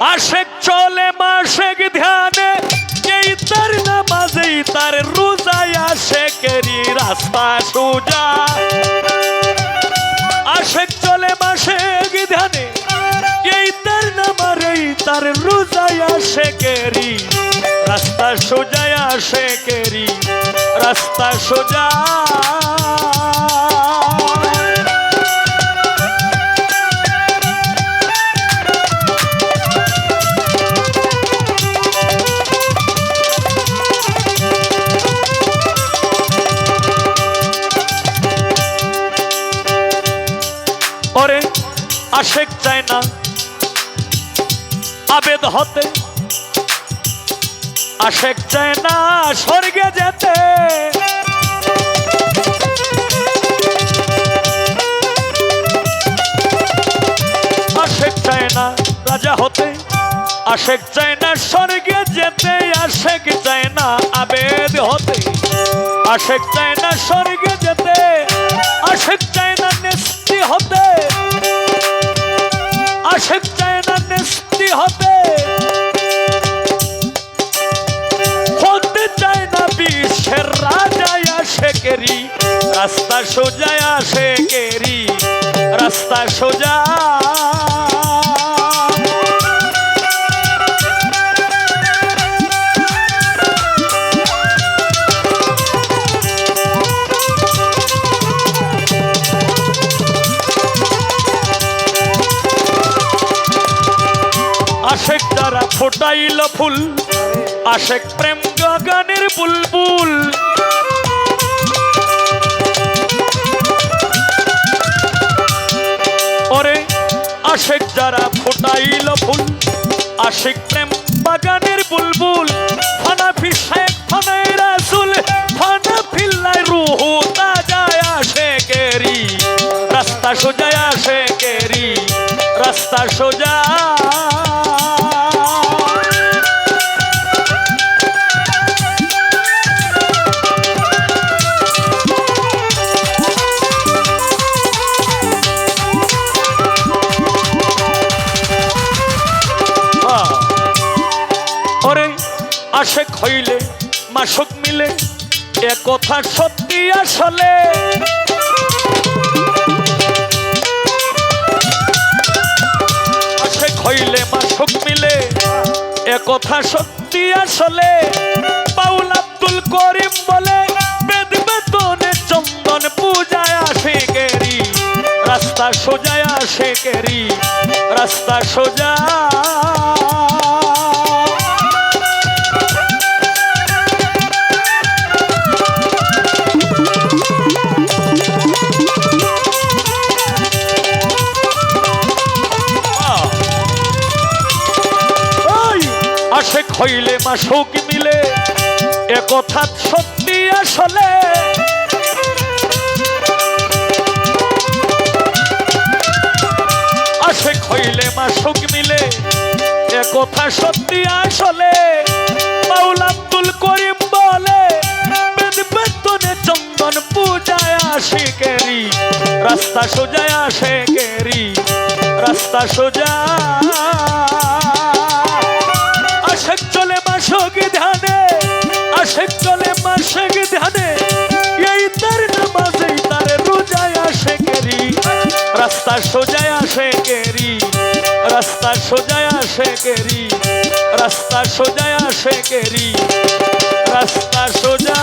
আশেক চলে মাসেক ধ্যানে এই তার নামাজেই তার রোজায় আশেকেরই রাস্তা সোজা। আশেক চলে মাসেক ধ্যানে এই তার নামারেই তার রোজায় আশেকেরই রাস্তা সোজায় আশেকেরই রাস্তা সোজা। আশেক চায় না। আবেদ হতে আশেক চায় না স্বর্গে যেতে। আশেক চায় না রাজা হতে, আশেক চায় না স্বর্গে যেতে, আশেক চায় না আবেদ হতে, আশেক চায় না স্বর্গে রাস্তা সোজায় আশেকেরি রাস্তা সোজা। আশেক দ্বারা ফোটাইল ফুল আশেক প্রেম গগনের বুলবুল। আশেক যারা ফোটাইল ফুল, আশেক প্রেম বাগানের বুলবুল, ফানা ফিসায় ফানাই রাসুল ফানা ফিল্লাই রুহু তাজায় আশেকেরি, রাস্তা সোজায় আশেকেরি, রাস্তা সোজা হইলে মাসক মিলে, এ কথা সত্যি আসলে। আশেক হইলে মাসক মিলে, এ কথা সত্যি আসলে। বাউল আব্দুল করিম বলে, বেদ বেতনে চন্দন পূজায় আসে গেরি রাস্তা সোজায় আসে গেরি রাস্তা সোজা আশেক হইলে মাসুক মিলে, এ কথা সত্যি আসলে। আশেক হইলে মাসুক মিলে, এ কথা সত্যি আসলে। বাউল আব্দুল করিম বলে চন্দন পূজায় আশিকেরি রাস্তা সোজায় আশেকেরি রাস্তা সোজা। রাস্তা সোজায় আশেকেরি রাস্তা সোজায় আশেকেরি রাস্তা সোজায় আশেকেরি রাস্তা সোজা